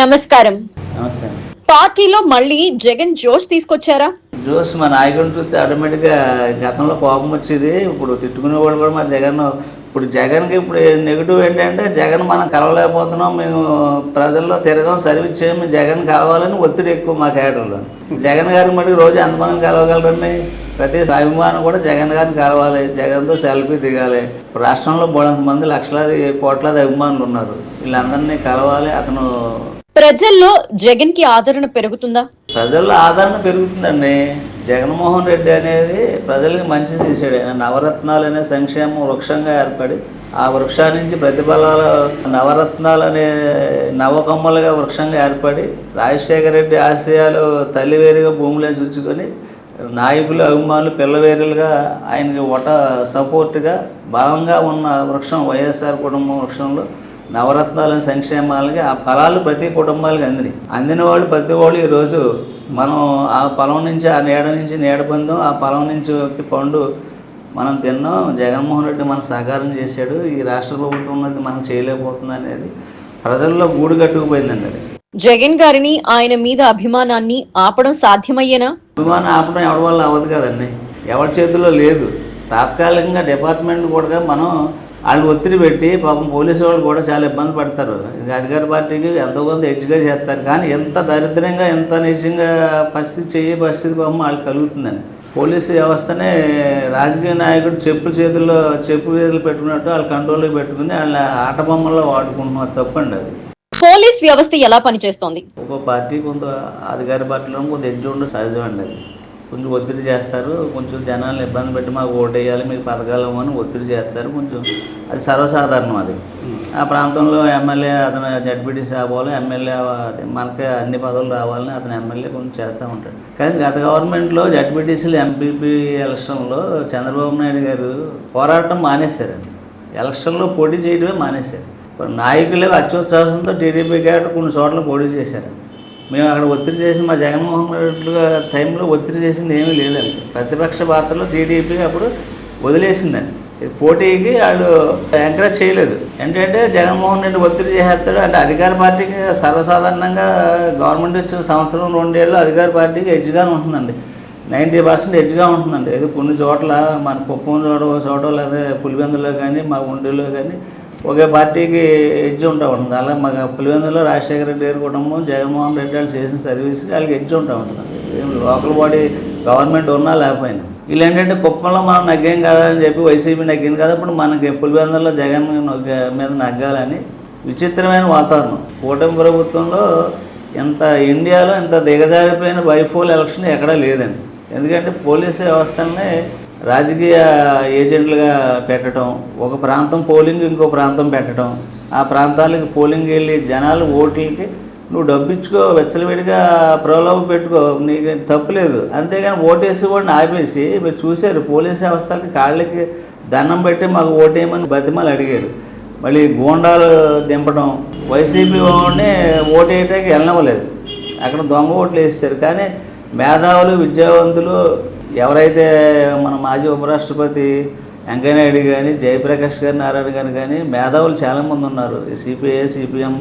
నమస్కారం. నమస్తే. పార్టీలో మళ్ళీ జగన్ జోష్ తీసుకొచ్చారా? జోస్ మా నాయకుడిని చూస్తే ఆటోమేటిక్గా గతంలో కోపం వచ్చేది. ఇప్పుడు తిట్టుకునే వాళ్ళు కూడా మా జగన్ ఇప్పుడు జగన్కి ఇప్పుడు నెగిటివ్ ఏంటంటే జగన్ మనం కలవలేకపోతున్నాం. మేము ప్రజల్లో తిరగం సర్వీస్ చేయం మేము జగన్ కలవాలని ఒత్తిడి ఎక్కువ మా కేటర్లో జగన్ గారికి మటుకు రోజు ఎంతమందిని కలవగలరండి? ప్రతి అభిమానం కూడా జగన్ గారిని కలవాలి. జగన్తో సెల్ఫీ దిగాలి. రాష్ట్రంలో బోడంత మంది లక్షలాది కోట్లాది అభిమానులు ఉన్నారు. వీళ్ళందరినీ కలవాలి. అతను ప్రజల్లో జగన్కి ఆదరణ పెరుగుతుందా? ప్రజల్లో ఆదరణ పెరుగుతుందండి. జగన్మోహన్ రెడ్డి అనేది ప్రజలకి మంచి చేశాడు. ఆయన నవరత్నాలు అనే సంక్షేమ వృక్షంగా ఏర్పడి ఆ వృక్షా నుంచి ప్రతిఫలాల నవరత్నాలు అనే నవకమ్మలుగా వృక్షంగా ఏర్పడి రాజశేఖర రెడ్డి ఆశయాలు తల్లివేరుగా భూమిలో చూచుకొని నాయకులు అభిమానులు పిల్లవేరులుగా ఆయనకి ఒక సపోర్ట్గా బలంగా ఉన్న వృక్షం వైఎస్ఆర్ కుటుంబం వృక్షంలో నవరత్నాల సంక్షేమాలకి ఆ ఫలాలు ప్రతి కుటుంబాలకు అందినాయి. అందిన వాళ్ళు ప్రతి వాళ్ళు ఈరోజు మనం ఆ పొలం నుంచి ఆ నీడ నుంచి నీడ పొందాం ఆ పొలం నుంచి ఒక పండు మనం తిన్నాం. జగన్మోహన్ రెడ్డి మన సహకారం చేశాడు. ఈ రాష్ట్ర ప్రభుత్వం ఉన్నది మనం చేయలేకపోతుంది అనేది ప్రజల్లో గూడు కట్టుకుపోయిందండి అది. జగన్ గారిని ఆయన మీద అభిమానాన్ని ఆపడం సాధ్యమయ్యేనా? అభిమానం ఆపడం ఎవరి వల్ల అవ్వదు కదండి. ఎవరి చేతుల్లో లేదు. తాత్కాలికంగా డిపార్ట్మెంట్ కూడా మనం వాళ్ళు ఒత్తిడి పెట్టి పాపం పోలీసు వాళ్ళు కూడా చాలా ఇబ్బంది పడతారు. ఇంకా అధికార పార్టీకి ఎంతో కొంత ఎడ్జ్గా చేస్తారు. కానీ ఎంత దరిద్రంగా ఎంత నీచంగా పరిస్థితి చేయ పరిస్థితి పాపం వాళ్ళకి కలుగుతుందండి. పోలీసు వ్యవస్థనే రాజకీయ నాయకుడు చెప్పు చేతుల్లో చెప్పు చేతులు పెట్టుకున్నట్టు వాళ్ళ కంట్రోల్లో పెట్టుకుని వాళ్ళ ఆట బొమ్మల్లో వాడుకుంటున్నారు తప్పండి అది. పోలీస్ వ్యవస్థ ఎలా పనిచేస్తోంది? ఒక్కో పార్టీ కొంత అధికార పార్టీలో కొంత ఎడ్జ్ ఉండడం సహజమండి అది. కొంచెం ఒత్తిడి చేస్తారు. కొంచెం జనాలను ఇబ్బంది పెట్టి మాకు ఓటు వేయాలి మీకు పథకాలు అని ఒత్తిడి చేస్తారు. కొంచెం అది సర్వసాధారణం అది. ఆ ప్రాంతంలో ఎమ్మెల్యే అతను జడ్పీటీసీ అవ్వాలి ఎమ్మెల్యే మనకే అన్ని పదవులు రావాలని అతను ఎమ్మెల్యే కొంచెం చేస్తూ ఉంటాడు. కానీ గత గవర్నమెంట్లో జడ్పీటీసీలు ఎంపీపీ ఎలక్షన్లో చంద్రబాబు నాయుడు గారు పోరాటం మానేశారండి. ఎలక్షన్లో పోటీ చేయడమే మానేశారు. నాయకులే అత్యుత్సాహంతో టీడీపీ క్యాడర్ కొన్ని చోట్ల పోటీ చేశారు మేము అక్కడ ఒత్తిడి చేసి మా జగన్మోహన్ రెడ్డి టైంలో ఒత్తిడి చేసింది ఏమీ లేదండి. ప్రతిపక్ష పాత్రలో టీడీపీ అప్పుడు వదిలేసిందండి. పోటీకి వాళ్ళు ఎంకరేజ్ చేయలేదు. ఏంటంటే జగన్మోహన్ రెడ్డి ఒత్తిడి చేసేస్తాడు. అంటే అధికార పార్టీకి సర్వసాధారణంగా గవర్నమెంట్ వచ్చిన సంవత్సరం రెండేళ్ళు అధికార పార్టీకి ఎడ్జ్గానే ఉంటుందండి. నైంటీ పర్సెంట్ ఎడ్జ్గా ఉంటుందండి. ఏదో కొన్ని చోట్ల మన కుప్పం చోట చోట లేదా పులివెందులో కానీ మా ఉండిలో కానీ ఒకే పార్టీకి ఎడ్జ్ ఉంటా ఉంటుంది. అలా మా పులివెందులో రాజశేఖర రెడ్డి గారి కుటుంబం జగన్మోహన్ రెడ్డి వాళ్ళు చేసిన సర్వీస్ వాళ్ళకి ఎడ్జ్ ఉంటా ఉంటుంది. లోకల్ బాడీ గవర్నమెంట్ ఉన్నా లేకపోయినా. వీళ్ళు ఏంటంటే కుప్పంలో మనం నగ్గేం కదా అని చెప్పి వైసీపీ నగ్గింది కదా ఇప్పుడు మనకి పులివెందులో జగన్ మీద నగ్గాలని విచిత్రమైన వాతావరణం. కూటమి ప్రభుత్వంలో ఇంత ఇండియాలో ఇంత దిగజారిపోయిన బైఫోల్ ఎలక్షన్ ఎక్కడా లేదండి. ఎందుకంటే పోలీసు వ్యవస్థల్ని రాజకీయ ఏజెంట్లుగా పెట్టడం ఒక ప్రాంతం పోలింగ్ ఇంకో ప్రాంతం పెట్టడం ఆ ప్రాంతాలకి పోలింగ్ వెళ్ళి జనాలు ఓట్లకి నువ్వు డబ్బిచ్చుకో వెచ్చలవిడిగా ప్రలోభ పెట్టుకో నీకు తప్పులేదు అంతేగాని ఓటేసి వాడిని ఆపేసి మీరు చూశారు పోలీస్ వ్యవస్థలకి కాళ్ళకి దండం పెట్టి మాకు ఓటేయమని బతిమాలు అడిగారు. మళ్ళీ గోండాలు దింపడం వైసీపీ వాడిని ఓటేయటానికి వెళ్ళనివ్వలేదు. అక్కడ దొంగ ఓట్లు వేసేసారు కానీ మేధావులు విద్యావంతులు ఎవరైతే మన మాజీ ఉపరాష్ట్రపతి వెంకయ్యనాయుడు కానీ జయప్రకాష్ గారి నారాయణ గారు కానీ మేధావులు చాలామంది ఉన్నారు. సిపిఐ సిపిఎం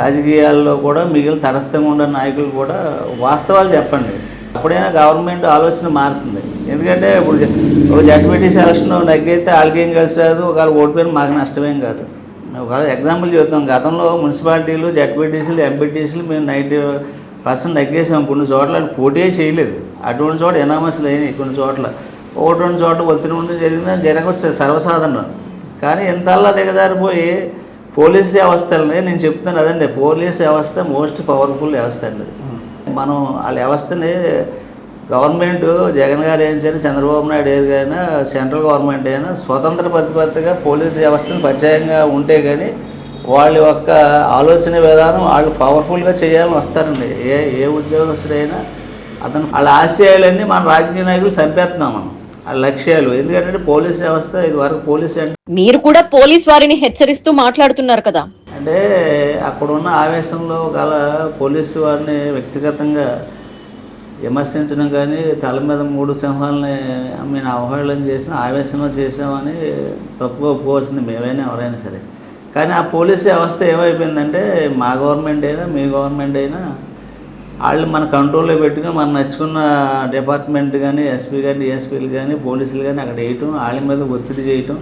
రాజకీయాల్లో కూడా మిగిలిన తటస్థంగా ఉన్న నాయకులు కూడా వాస్తవాలు చెప్పండి. అప్పుడైనా గవర్నమెంట్ ఆలోచన మారుతుంది. ఎందుకంటే ఇప్పుడు ఒక జడ్పీటీ సెలక్షన్ నగ్గైతే వాళ్ళకేం కలిసి రాదు ఒకవేళ ఓడిపోయిన మాకు నష్టమేం కాదు. ఒకవేళ ఎగ్జాంపుల్ చెప్తాం గతంలో మున్సిపాలిటీలు జడ్పీటీసీలు ఎంపీటీసీలు మేము నైంటీ పర్సెంట్ నగ్గేసాం. కొన్ని చోట్ల పోటీ చేయలేదు. అటువంటి చోట ఎనామస్లు అయినాయి కొన్ని చోట్ల. ఒకటి రెండు చోట్ల ఒత్తిడి ఉండి జరిగిన జరగవచ్చు సర్వసాధారణం. కానీ ఇంతల్లా దిగజారిపోయి పోలీస్ వ్యవస్థలని నేను చెప్తాను అదండి. పోలీస్ వ్యవస్థ మోస్ట్ పవర్ఫుల్ వ్యవస్థ అండి. మనం వాళ్ళ వ్యవస్థని గవర్నమెంట్ జగన్ గారు ఏం చేయాలి చంద్రబాబు నాయుడు ఏది అయినా సెంట్రల్ గవర్నమెంట్ అయినా స్వతంత్ర ప్రతిపత్తిగా పోలీస్ వ్యవస్థను ప్రత్యేకంగా ఉంటే కానీ వాళ్ళ యొక్క ఆలోచన విధానం వాళ్ళు పవర్ఫుల్గా చేయాలని వస్తారండి. ఏ ఏ ఉద్యోగస్తుడైనా అతను వాళ్ళ ఆశయాలన్నీ మన రాజకీయ నాయకులు చంపేస్తున్నాం మనం. వాళ్ళ లక్ష్యాలు. ఎందుకంటే పోలీస్ వ్యవస్థ ఇది వరకు పోలీస్ అంటే మీరు కూడా పోలీస్ వారిని హెచ్చరిస్తూ మాట్లాడుతున్నారు కదా. అంటే అక్కడున్న ఆవేశంలో గల పోలీసు వారిని వ్యక్తిగతంగా విమర్శించడం కానీ తల మీద మూడు సింహాలని మేము అవహేళన చేసిన ఆవేశంలో చేసామని తప్పుగా ఒప్పుకోవాల్సింది మేమైనా ఎవరైనా సరే. కానీ ఆ పోలీస్ వ్యవస్థ ఏమైపోయిందంటే మా గవర్నమెంట్ అయినా మీ గవర్నమెంట్ అయినా వాళ్ళు మన కంట్రోల్లో పెట్టుకుని మనం నచ్చుకున్న డిపార్ట్మెంట్ కానీ ఎస్పీ కానీ డిఎస్పీలు కానీ పోలీసులు కానీ అక్కడ వేయటం వాళ్ళ మీద ఒత్తిడి చేయటం.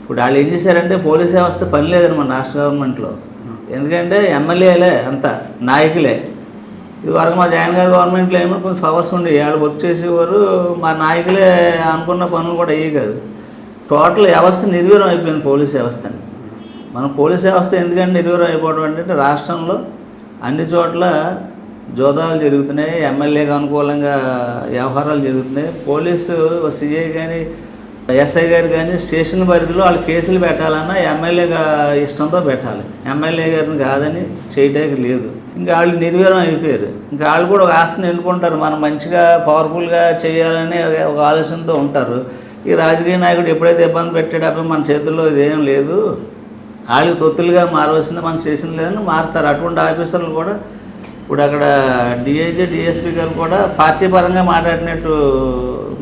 ఇప్పుడు వాళ్ళు ఏం చేశారంటే పోలీస్ వ్యవస్థ పని లేదని మన రాష్ట్ర గవర్నమెంట్లో. ఎందుకంటే ఎమ్మెల్యేలే అంత నాయకులే. ఇది వరకు మా జగన్ గారి గవర్నమెంట్లో ఏమో కొంచెం పవర్స్ ఉండే వాళ్ళు వర్క్ చేసేవారు మా నాయకులే అనుకున్న పనులు కూడా అయ్యి కాదు. టోటల్ వ్యవస్థ నిర్వీరం అయిపోయింది పోలీస్ వ్యవస్థ మనం పోలీస్ వ్యవస్థ ఎందుకంటే నిర్వీరం అయిపోవడం అంటే రాష్ట్రంలో అన్ని చోట్ల జోదాలు జరుగుతున్నాయి ఎమ్మెల్యేకి అనుకూలంగా వ్యవహారాలు జరుగుతున్నాయి. పోలీసు సిఐ కానీ ఎస్ఐ గారు కానీ స్టేషన్ పరిధిలో వాళ్ళు కేసులు పెట్టాలన్నా ఎమ్మెల్యే ఇష్టంతో పెట్టాలి. ఎమ్మెల్యే గారిని కాదని చేయడానికి లేదు. ఇంకా వాళ్ళు నిర్వీరం అయిపోయారు. ఇంకా వాళ్ళు కూడా ఒక ఆస్తిని ఎన్నుకుంటారు. మనం మంచిగా పవర్ఫుల్గా చేయాలని ఒక ఆలోచనతో ఉంటారు. ఈ రాజకీయ నాయకుడు ఎప్పుడైతే ఇబ్బంది పెట్టేటప్పుడు మన చేతుల్లో ఇదేం లేదు. వాళ్ళకి తొత్తులుగా మారవలసింది మనం చేసిన లేదని మారుతారు. అటువంటి ఆఫీసర్లు కూడా ఇప్పుడు అక్కడ డిఐజీ డిఎస్పీ గారు కూడా పార్టీ పరంగా మాట్లాడినట్టు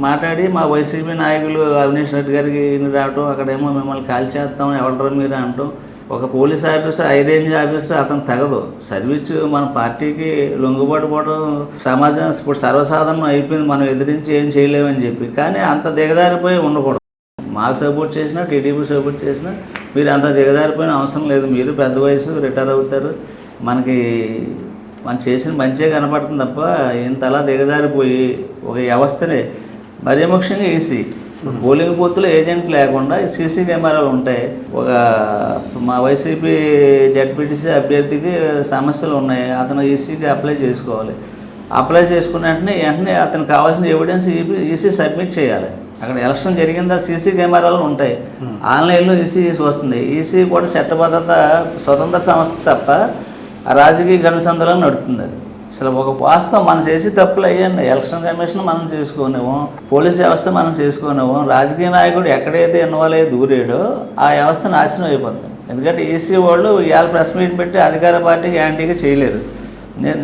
మాట్లాడి మా వైసీపీ నాయకులు అవినేష్ రెడ్డి గారికి రావటం అక్కడేమో మిమ్మల్ని కాల్ చేస్తాం ఎవరు మీరు అంటాం ఒక police officer high range officer అతను తగదు. సర్వీస్ మన పార్టీకి లొంగుబాటు పోవడం సమాజం ఇప్పుడు సర్వసాధారణం అయిపోయింది. మనం ఎదిరించి ఏం చేయలేమని చెప్పి. కానీ అంత దిగదారిపోయి ఉండకూడదు. మాకు సపోర్ట్ చేసినా టీడీపీ సపోర్ట్ చేసినా మీరు అంత దిగజారిపోయిన అవసరం లేదు. మీరు పెద్ద వయసు రిటైర్ అవుతారు. మనకి మనం చేసిన మంచిగా కనపడుతుంది తప్ప ఇంతలా దిగజారిపోయి ఒక వ్యవస్థనే మరీ ముఖ్యంగా ఈసీ పోలింగ్ బూత్లో ఏజెంట్ లేకుండా సీసీ కెమెరాలు ఉంటాయి. ఒక మా వైసీపీ జడ్పీటీసీ అభ్యర్థికి సమస్యలు ఉన్నాయి. అతను ఈసీకి అప్లై చేసుకోవాలి. అప్లై చేసుకున్న వెంటనే వెంటనే అతనికి కావాల్సిన ఎవిడెన్స్ ఈసీ సబ్మిట్ చేయాలి. అక్కడ ఎలక్షన్ జరిగిందా సీసీ కెమెరాలు ఉంటాయి. ఆన్లైన్లో ఈసీ వస్తుంది. ఈసీ కూడా చట్టబద్ధత స్వతంత్ర సంస్థ తప్ప రాజకీయ ఘనసందులో నడుస్తుంది అది. అసలు ఒక వాస్తవం మనం చేసి తప్పులు అయ్యండి. ఎలక్షన్ కమిషన్ మనం చేసుకోనేమో పోలీస్ వ్యవస్థ మనం చేసుకోనేమో రాజకీయ నాయకుడు ఎక్కడైతే ఇన్వాల్వ్ అయ్యి దూరాడో ఆ వ్యవస్థ నాశనం అయిపోతుంది ఎందుకంటే ఈసీ వాళ్ళు ఇవాళ ప్రెస్ మీట్ పెట్టి అధికార పార్టీకి యాంటీగా చేయలేరు.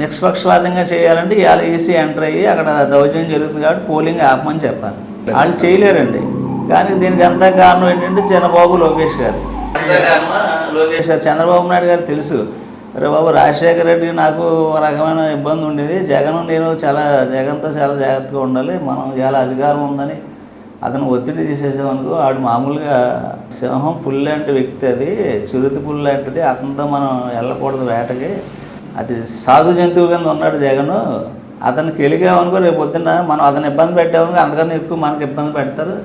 నిష్పక్షపాతంగా చేయాలంటే ఇవాళ ఈసీ ఎంటర్ అయ్యి అక్కడ దౌర్జన్యం జరుగుతుంది కాబట్టి పోలింగ్ ఆపమని చెప్పాలి. వాళ్ళు చేయలేరండి. కానీ దీనికి అంతా కారణం ఏంటంటే చంద్రబాబు లోకేష్ గారు. లోకేష్ గారు. చంద్రబాబు నాయుడు గారు తెలుసు. అరే బాబు రాజశేఖర రెడ్డి నాకు ఒక రకమైన ఇబ్బంది ఉండేది. జగన్ నేను చాలా జగన్తో చాలా జాగ్రత్తగా ఉండాలి. మనం చాలా అధికారం ఉందని అతను ఒత్తిడి తీసేసామనుకో ఆడు మామూలుగా సింహం పుల్ లాంటి వ్యక్తి అది చిరుతి పుల్ లాంటిది. అతనితో మనం వెళ్ళకూడదు వేటకి. అది సాధు జంతువు కింద ఉన్నాడు జగన్. అతనికి వెలిగామనుకో రేపు పొద్దున్న మనం అతను ఇబ్బంది పెట్టామనుకో అంతకన్నా ఎక్కువ మనకి ఇబ్బంది పెడతారు.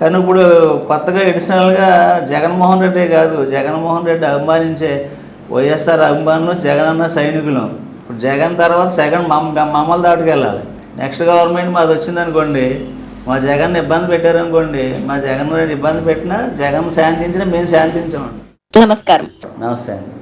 కానీ ఇప్పుడు కొత్తగా ఎడిషనల్గా జగన్మోహన్ రెడ్డి కాదు జగన్మోహన్ రెడ్డి అభిమానించే వైఎస్ఆర్ అభిమానులు జగన్ అన్న సైనికులు. ఇప్పుడు జగన్ తర్వాత సెకండ్ మమ్మ మమ్మల్ని దాటికి వెళ్ళాలి. నెక్స్ట్ గవర్నమెంట్ మాది వచ్చిందనుకోండి మా జగన్ ఇబ్బంది పెట్టారనుకోండి మా జగన్ రెడ్డి ఇబ్బంది పెట్టినా జగన్ శాంతించినా మేము శాంతించామండి. నమస్కారం. నమస్తే అండి.